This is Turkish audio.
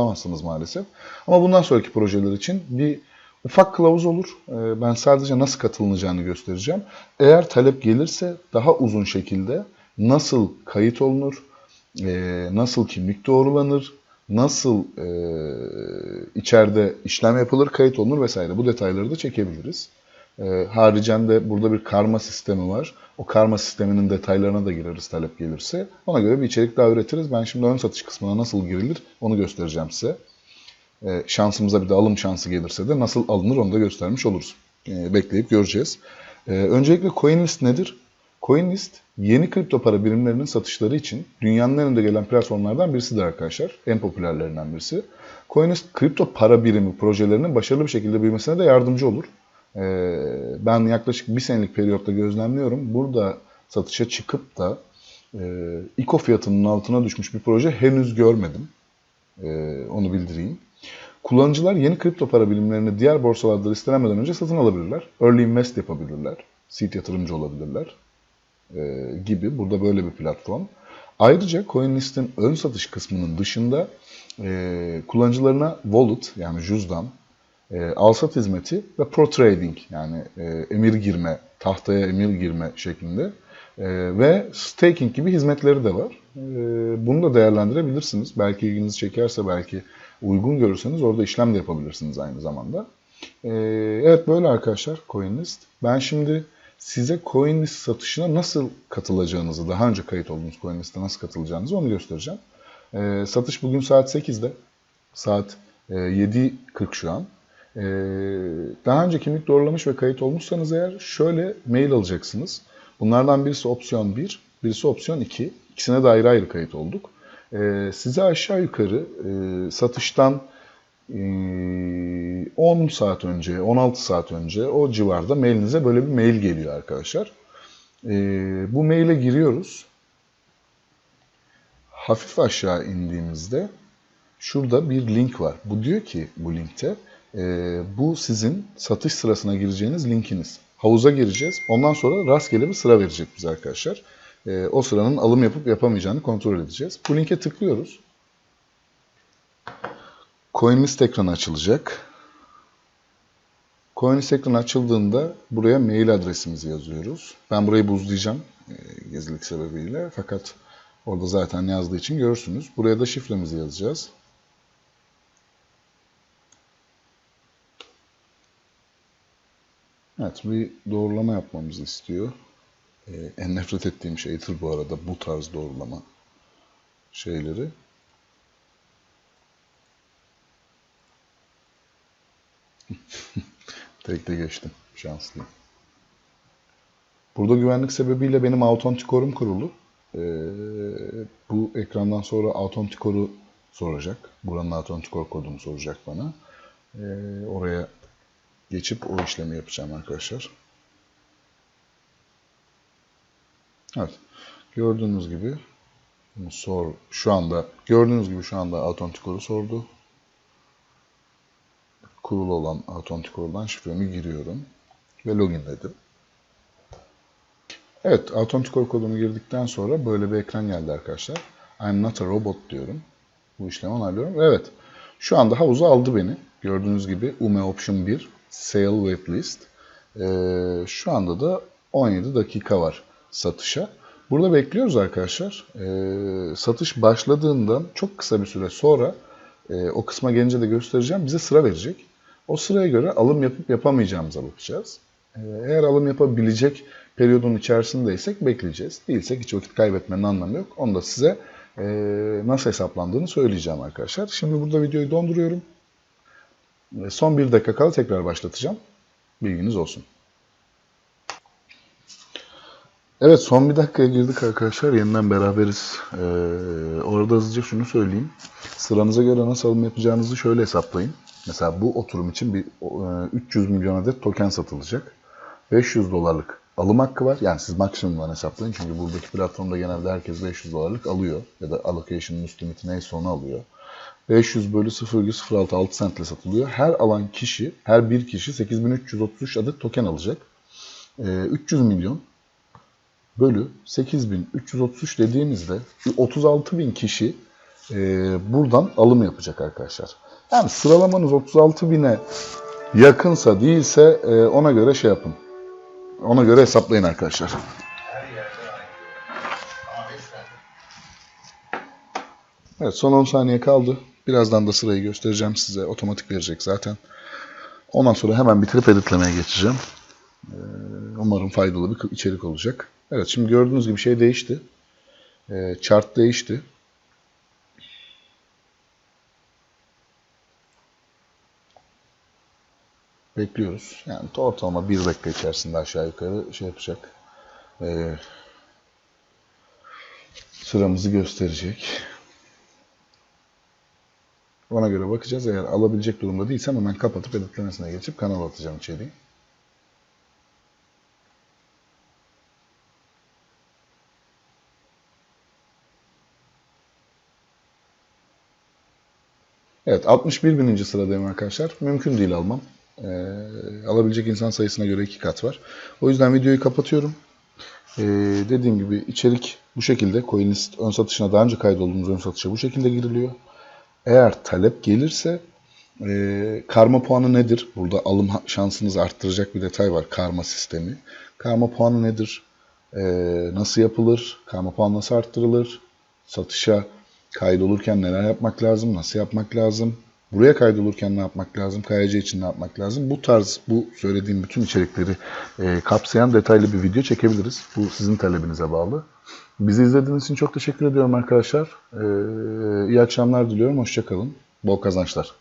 bulamazsınız maalesef. Ama bundan sonraki projeler için bir ufak kılavuz olur. Ee, Ben sadece nasıl katılınacağını göstereceğim. Eğer talep gelirse daha uzun şekilde nasıl kayıt olunur, e, nasıl kimlik doğrulanır, nasıl e, içeride işlem yapılır, kayıt olunur vesaire bu detayları da çekebiliriz. E, haricen de burada bir karma sistemi var. O karma sisteminin detaylarına da gireriz talep gelirse. Ona göre bir içerik daha üretiriz. Ben şimdi ön satış kısmına nasıl girilir onu göstereceğim size. E, şansımıza bir de alım şansı gelirse de nasıl alınır onu da göstermiş oluruz. E, bekleyip göreceğiz. E, öncelikle CoinList nedir? CoinList yeni kripto para birimlerinin satışları için dünyanın en önde gelen platformlardan birisidir arkadaşlar. En popülerlerinden birisi. CoinList kripto para birimi projelerinin başarılı bir şekilde büyümesine de yardımcı olur. Ee, ben yaklaşık bir senelik periyotta gözlemliyorum. Burada satışa çıkıp da e, ICO fiyatının altına düşmüş bir proje henüz görmedim. Ee, onu bildireyim. Kullanıcılar yeni kripto para birimlerini diğer borsalarda listelenmeden önce satın alabilirler. Early invest yapabilirler. Seed yatırımcı olabilirler. Ee, gibi. Burada böyle bir platform. Ayrıca CoinList'in ön satış kısmının dışında e, kullanıcılarına wallet yani cüzdan, e, alsat hizmeti ve pro trading yani e, emir girme, tahtaya emir girme şeklinde e, ve staking gibi hizmetleri de var. E, bunu da değerlendirebilirsiniz. Belki ilginizi çekerse, belki uygun görürseniz orada işlem de yapabilirsiniz aynı zamanda. E, evet böyle arkadaşlar CoinList. Ben şimdi size CoinList satışına nasıl katılacağınızı, daha önce kayıt olduğunuz CoinList'e nasıl katılacağınızı onu göstereceğim. E, satış bugün saat 8'de. Saat e, 7.40 şu an. Ee, daha önce kimlik doğrulamış ve kayıt olmuşsanız eğer şöyle mail alacaksınız. Bunlardan birisi opsiyon 1, birisi opsiyon 2. İkisine de ayrı ayrı kayıt olduk. Ee, size aşağı yukarı e, satıştan e, 10 saat önce, 16 saat önce o civarda mailinize böyle bir mail geliyor arkadaşlar. Ee, bu maile giriyoruz. Hafif aşağı indiğimizde şurada bir link var. Bu diyor ki bu linkte e, bu sizin satış sırasına gireceğiniz linkiniz. Havuza gireceğiz. Ondan sonra rastgele bir sıra verecek bize arkadaşlar. E, o sıranın alım yapıp yapamayacağını kontrol edeceğiz. Bu linke tıklıyoruz. CoinList ekranı açılacak. CoinList ekranı açıldığında buraya mail adresimizi yazıyoruz. Ben burayı buzlayacağım e, gizlilik sebebiyle. Fakat orada zaten yazdığı için görürsünüz. Buraya da şifremizi yazacağız. Evet, bir doğrulama yapmamızı istiyor. Ee, en nefret ettiğim şeydir bu arada bu tarz doğrulama şeyleri. Tekte geçtim. Şanslıyım. Burada güvenlik sebebiyle benim Authenticore'um kurulu. Ee, bu ekrandan sonra Authenticore'u soracak. Buranın Authenticore kodunu soracak bana. Ee, oraya geçip o işlemi yapacağım arkadaşlar. Evet. Gördüğünüz gibi sor şu anda gördüğünüz gibi şu anda Authenticore'u sordu. Kurulu olan Authenticore'dan şifremi giriyorum ve loginledim. Evet, Authenticore kodumu girdikten sonra böyle bir ekran geldi arkadaşlar. I'm not a robot diyorum. Bu işlemi onaylıyorum. Evet, şu anda havuza aldı beni. Gördüğünüz gibi UME Option 1 Sale Waitlist. Ee, şu anda da 17 dakika var satışa. Burada bekliyoruz arkadaşlar. Ee, satış başladığından çok kısa bir süre sonra e, o kısma gelince de göstereceğim. Bize sıra verecek. O sıraya göre alım yapıp yapamayacağımıza bakacağız. Ee, eğer alım yapabilecek periyodun içerisindeysek bekleyeceğiz. Değilsek hiç vakit kaybetmenin anlamı yok. Onu da size e, nasıl hesaplandığını söyleyeceğim arkadaşlar. Şimdi burada videoyu donduruyorum. Son bir dakika kala tekrar başlatacağım. Bilginiz olsun. Evet son bir dakikaya girdik arkadaşlar. Yeniden beraberiz. Ee, orada hızlıca şunu söyleyeyim. Sıranıza göre nasıl alım yapacağınızı şöyle hesaplayın. Mesela bu oturum için bir e, 300 milyon adet token satılacak. 500 dolarlık alım hakkı var. Yani siz maksimumdan hesaplayın. Çünkü buradaki platformda genelde herkes 500 dolarlık alıyor. Ya da allocation'ın üst limiti neyse onu alıyor. 500 bölü 0,066 6 centle satılıyor. Her alan kişi, her bir kişi 8333 adet token alacak. Ee, 300 milyon bölü 8333 dediğimizde 36 bin kişi e, buradan alım yapacak arkadaşlar. Yani sıralamanız 36 bine yakınsa değilse e, ona göre şey yapın. Ona göre hesaplayın arkadaşlar. Evet son 10 saniye kaldı. Birazdan da sırayı göstereceğim size. Otomatik verecek zaten. Ondan sonra hemen bitirip editlemeye geçeceğim. Ee, umarım faydalı bir içerik olacak. Evet şimdi gördüğünüz gibi şey değişti. Ee, chart değişti. Bekliyoruz. Yani ortalama bir dakika içerisinde aşağı yukarı şey yapacak. Ee, sıramızı gösterecek. Ona göre bakacağız. Eğer alabilecek durumda değilsem hemen kapatıp editlemesine geçip kanala atacağım içeriği. Evet 61 bininci sıradayım arkadaşlar. Mümkün değil almam. Ee, alabilecek insan sayısına göre iki kat var. O yüzden videoyu kapatıyorum. Ee, dediğim gibi içerik bu şekilde. CoinList ön satışına daha önce kaydolduğumuz ön satışa bu şekilde giriliyor. Eğer talep gelirse e, karma puanı nedir? Burada alım şansınızı arttıracak bir detay var. Karma sistemi. Karma puanı nedir? E, nasıl yapılır? Karma puan nasıl arttırılır? Satışa kaydolurken neler yapmak lazım? Nasıl yapmak lazım? Buraya kaydolurken ne yapmak lazım? KYC için ne yapmak lazım? Bu tarz, bu söylediğim bütün içerikleri e, kapsayan detaylı bir video çekebiliriz. Bu sizin talebinize bağlı. Bizi izlediğiniz için çok teşekkür ediyorum arkadaşlar. Ee, iyi akşamlar diliyorum. Hoşçakalın. Bol kazançlar.